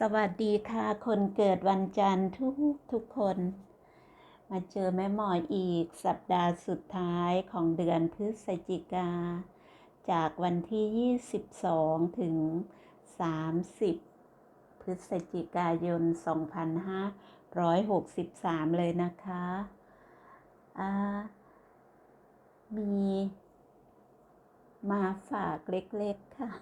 สวัสดีค่ะ คนเกิดวันจันทร์ทุกทุกคน มาเจอแม่หมออีกสัปดาห์สุดท้ายของเดือนพฤศจิกา จากวันที่ 22 ถึง 30 พฤศจิกายน 2563 เลยนะคะมีมาฝากเล็กๆค่ะ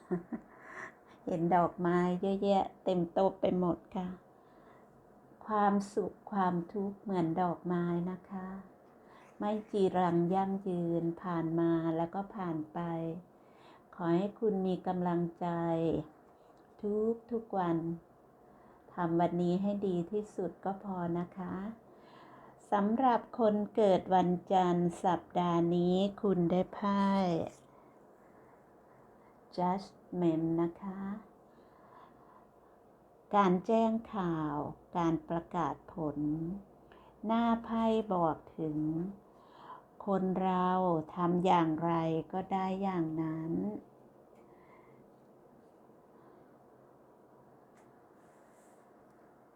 เห็นดอกไม้เยอะแยะเต็มโต๊ะไปหมดค่ะ ความสุขความทุกข์เหมือนดอกไม้นะคะ ไม่จีรังยั่งยืนผ่านมาแล้วก็ผ่านไป ขอให้คุณมีกำลังใจ ทุกทุกวันทำวันนี้ให้ดีที่สุดก็พอนะคะสำหรับคนเกิดวันจันทร์สัปดาห์นี้คุณได้ไพ่ judgment นะคะ การแจ้งข่าว การประกาศผล หน้าไพ่บอกถึง คนเราทำอย่างไรก็ได้อย่างนั้น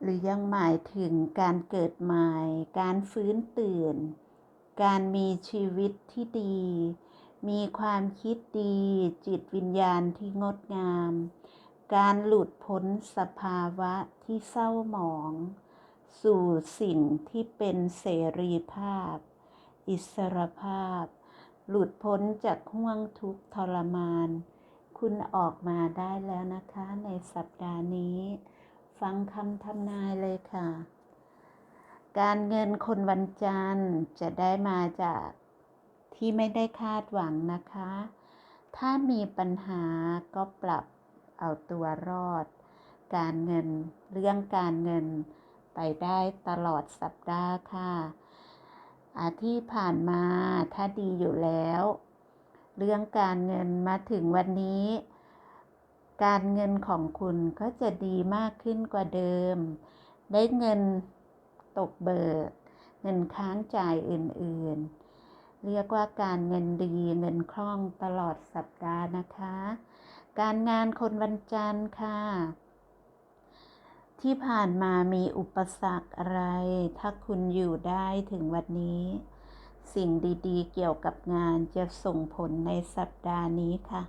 หรือยังหมายถึงการเกิดใหม่ การฟื้นตื่น การมีชีวิตที่ดี มีความคิดดี จิตวิญญาณที่งดงาม การหลุดพ้นสภาวะที่เศร้าหมอง สู่สิ่งที่เป็นเสรีภาพ อิสรภาพ หลุดพ้นจากห่วงทุกข์ทรมาน คุณออกมาได้แล้วนะคะในสัปดาห์นี้ ฟังคำทำนายเลยค่ะ การเงินคนวันจันทร์จะได้มาจาก ที่ไม่ได้คาดหวังนะคะ ถ้ามีปัญหาก็ปรับเอาตัวรอด การเงินเรื่องการเงินไปได้ตลอดสัปดาห์ค่ะอาที่ผ่านมาถ้าดีอยู่แล้ว เรื่องการเงินมาถึงวันนี้ การเงินของคุณก็จะดีมากขึ้นกว่าเดิม ได้เงินตกเบิก เงินค้างจ่ายอื่นๆ เรียกว่าการเงินดีเงินคล่องตลอดสัปดาห์นะคะ การงานคนวันจันทร์ค่ะ ที่ผ่านมามีอุปสรรคอะไร ถ้าคุณอยู่ได้ถึงวันนี้ สิ่งดีๆ เกี่ยวกับงานจะส่งผลในสัปดาห์นี้ค่ะ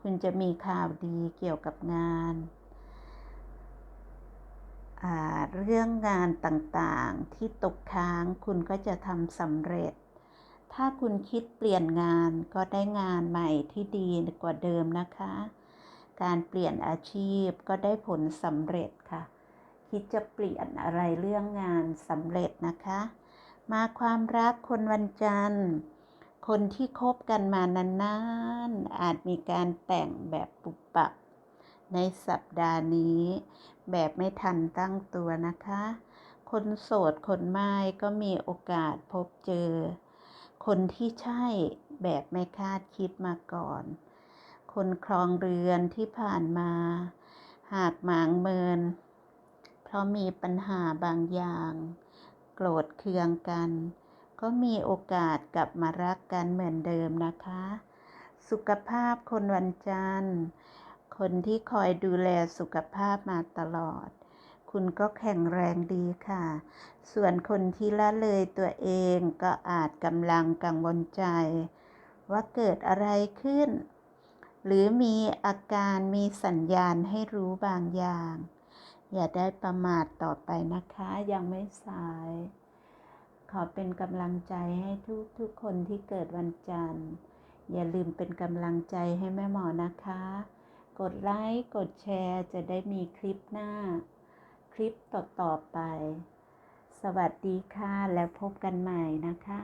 คุณจะมีข่าวดีเกี่ยวกับงานเรื่องงานต่างๆที่ตกค้างคุณก็จะทำสำเร็จ ถ้าคุณคิดเปลี่ยนงานก็ได้งานใหม่ที่ดีกว่าเดิมนะคะ การเปลี่ยนอาชีพก็ได้ผลสำเร็จค่ะ คิดจะเปลี่ยนอะไรเรื่องงานสำเร็จนะคะ มาความรักคนวันจันทร์ คนที่คบกันมานานๆ อาจมีการแต่งแบบปุบปับ ในสัปดาห์นี้ แบบไม่ทันตั้งตัวนะคะ คนโสดคนไม่ก็มีโอกาสพบเจอ คนที่ใช่แบบไม่คาดคิดมาก่อน คนครองเรือนที่ผ่านมา หากหมางเมิน เพราะมีปัญหาบางอย่าง โกรธเคืองกัน ก็มีโอกาสกลับมารักกันเหมือนเดิมนะคะ สุขภาพคนวันจันทร์ คนที่คอยดูแลสุขภาพมาตลอด คุณก็แข็งแรงดีค่ะ ส่วนคนที่ละเลยตัวเองก็อาจกำลังกังวลใจ ว่าเกิดอะไรขึ้น หรือมีอาการมีสัญญาณให้รู้บางอย่าง อย่าได้ประมาทต่อไปนะคะ ยังไม่สาย ขอเป็นกำลังใจให้ทุกทุกคนที่เกิดวันจันทร์ อย่าลืมเป็นกำลังใจให้แม่หมอนะคะ กดไลค์ กดแชร์จะได้มีคลิปหน้า ลิปต่อๆไป สวัสดีค่ะแล้วพบกันใหม่นะคะ